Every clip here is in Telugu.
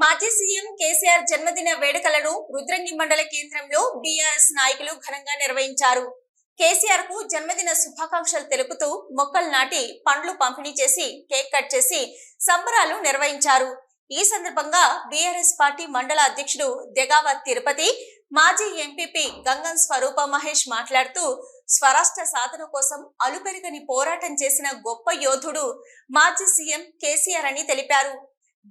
మాజీ సీఎం కేసీఆర్ జన్మదిన వేడుకలను రుద్రంగి మండల కేంద్రంలో బీఆర్ఎస్ నాయకులు ఘనంగా నిర్వహించారు. కేసీఆర్కు జన్మదిన శుభాకాంక్షలు తెలుపుతూ మొక్కలు నాటి పండ్లు పంపిణీ చేసి కేక్ కట్ చేసి సంబరాలు నిర్వహించారు. ఈ సందర్భంగా బీఆర్ఎస్ పార్టీ మండల అధ్యక్షుడు దెగావ తిరుపతి మాజీ ఎంపీపీ గంగం స్వరూప మహేష్ మాట్లాడుతూ స్వరాష్ట్ర సాధన కోసం అలుపెరగని పోరాటం చేసిన గొప్ప యోధుడు మాజీ సీఎం కేసీఆర్ అని తెలిపారు.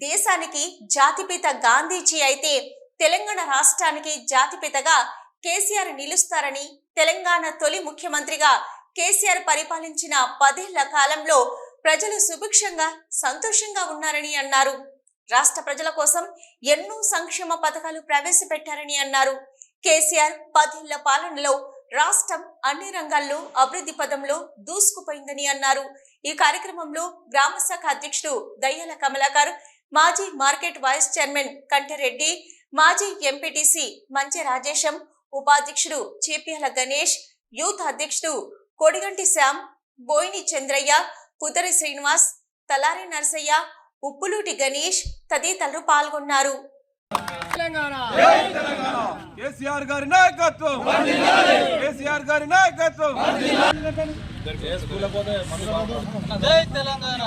దేశానికి జాతిపిత గాంధీజీ అయితే తెలంగాణ రాష్ట్రానికి జాతిపితగా కేసీఆర్ నిలుస్తారని తెలంగాణ తొలి ముఖ్యమంత్రిగా కేసీఆర్ పరిపాలించిన పదేళ్ళ కాలంలో ప్రజలు సుభిక్షంగా సంతోషంగా ఉన్నారని అన్నారు. రాష్ట్ర ప్రజల కోసం ఎన్నో సంక్షేమ పథకాలు ప్రవేశపెట్టారని అన్నారు. కేసీఆర్ పదేళ్ళ పాలనలో రాష్ట్రం అన్ని రంగాల్లో అభివృద్ధి పదంలో దూసుకుపోయిందని అన్నారు. ఈ కార్యక్రమంలో గ్రామ శాఖ అధ్యక్షుడు దయ్యాల కమలాకర్ మాజీ మార్కెట్ వైస్ చైర్మన్ కంటిరెడ్డి మాజీ ఎంపీటీసీ మంచి రాజేశం ఉపాధ్యక్షుడు చేపిహల గణేష్ యూత్ అధ్యక్షుడు కొడిగంటి శ్యామ్ బోయిని చంద్రయ్య పుదరి శ్రీనివాస్ తలారి నరసయ్య ఉప్పులూటి గణేష్ తదితరులు పాల్గొన్నారు. తెలంగాణ. కేసీఆర్ గారి నాయకత్వం. కేసీఆర్ గారి నాయకత్వం. జై తెలంగాణ.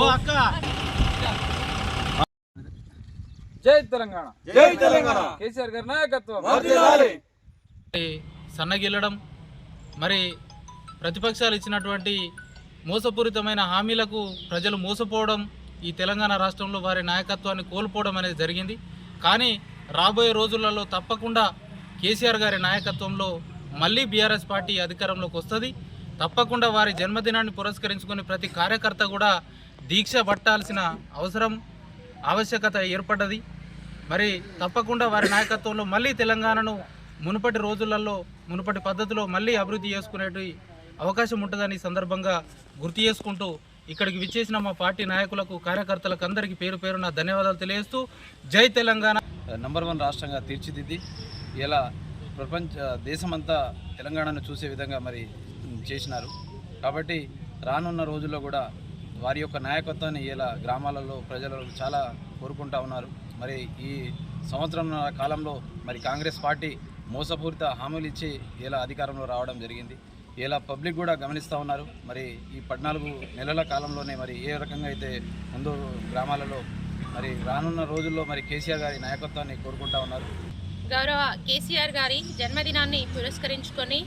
ఓ అక్క. జై తెలంగాణ. జై తెలంగాణ. కేసీఆర్ గారి నాయకత్వం. సన్నగిల్లడం మరి ప్రతిపక్షాలు ఇచ్చినటువంటి మోసపూరితమైన హామీలకు ప్రజలు మోసపోవడం ఈ తెలంగాణ రాష్ట్రంలో వారి నాయకత్వాన్ని కోల్పోవడం అనేది జరిగింది. కానీ రాబోయే రోజులలో తప్పకుండా కేసీఆర్ గారి నాయకత్వంలో మళ్ళీ బీఆర్ఎస్ పార్టీ అధికారంలోకి వస్తుంది. తప్పకుండా వారి జన్మదినాన్ని పురస్కరించుకుని ప్రతి కార్యకర్త కూడా దీక్ష పట్టాల్సిన అవసరం ఆవశ్యకత ఏర్పడ్డది. మరి తప్పకుండా వారి నాయకత్వంలో మళ్ళీ తెలంగాణను మునుపటి రోజులలో మునుపటి పద్ధతిలో మళ్ళీ అభివృద్ధి చేసుకునేటి అవకాశం ఉంటుందని సందర్భంగా గుర్తు చేసుకుంటూ ఇక్కడికి విచ్చేసిన మా పార్టీ నాయకులకు కార్యకర్తలకు అందరికీ పేరు పేరున ధన్యవాదాలు తెలియజేస్తూ జై తెలంగాణ. నంబర్ వన్ రాష్ట్రంగా తీర్చిదిద్ది. ఇలా ప్రపంచ దేశమంతా తెలంగాణను చూసే విధంగా మరి చేసినారు. కాబట్టి రానున్న రోజుల్లో కూడా వారి యొక్క నాయకత్వాన్ని ఇలా గ్రామాలలో ప్రజలు చాలా కోరుకుంటా ఉన్నారు. మరి ఈ సంవత్సరం కాలంలో మరి కాంగ్రెస్ పార్టీ మోసపూరిత హామీలు ఇచ్చి ఇలా అధికారంలో రావడం జరిగింది. ఇలా పబ్లిక్ కూడా గమనిస్తూ ఉన్నారు. మరి ఈ పద్నాలుగు నెలల కాలంలోనే మరి ఏ రకంగా అయితే ముందు గ్రామాలలో మరి రానున్న రోజుల్లో మరి కేసీఆర్ గారి నాయకత్వాన్ని కోరుకుంటా ఉన్నారు. గౌరవ కేసీఆర్ గారి జన్మదినాన్ని పురస్కరించుకొని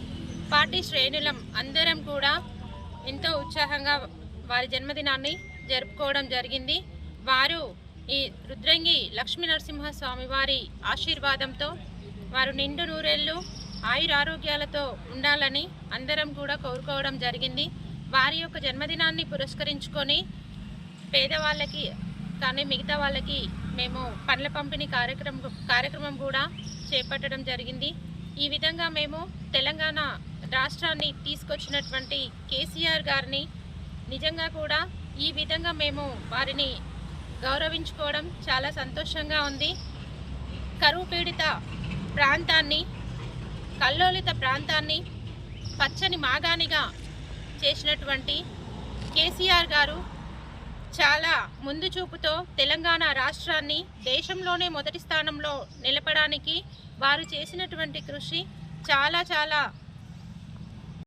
పార్టీ శ్రేణులం అందరం కూడా ఎంతో ఉత్సాహంగా వారి జన్మదినాన్ని జరుపుకోవడం జరిగింది. వారు ఈ రుద్రంగి లక్ష్మీ నరసింహస్వామి వారి ఆశీర్వాదంతో వారు నిండు నూరేళ్ళు ఆయురారోగ్యాలతో ఉండాలని అందరం కూడా కోరుకోవడం జరిగింది. వారి యొక్క జన్మదినాన్ని పురస్కరించుకొని పేదవాళ్ళకి కానీ మిగతా వాళ్ళకి మేము పండ్ల పంపిణీ కార్యక్రమం కార్యక్రమం కూడా చేపట్టడం జరిగింది. ఈ విధంగా మేము తెలంగాణ రాష్ట్రాన్ని తీసుకొచ్చినటువంటి కేసీఆర్ గారిని నిజంగా కూడా ఈ విధంగా మేము వారిని గౌరవించుకోవడం చాలా సంతోషంగా ఉంది. కరువు పీడిత ప్రాంతాన్ని కల్లోలిత ప్రాంతాన్ని పచ్చని మాగానిగా చేసినటువంటి కేసీఆర్ గారు చాలా ముందు చూపుతో తెలంగాణ రాష్ట్రాన్ని దేశంలోనే మొదటి స్థానంలో నిలపడానికి వారు చేసినటువంటి కృషి చాలా చాలా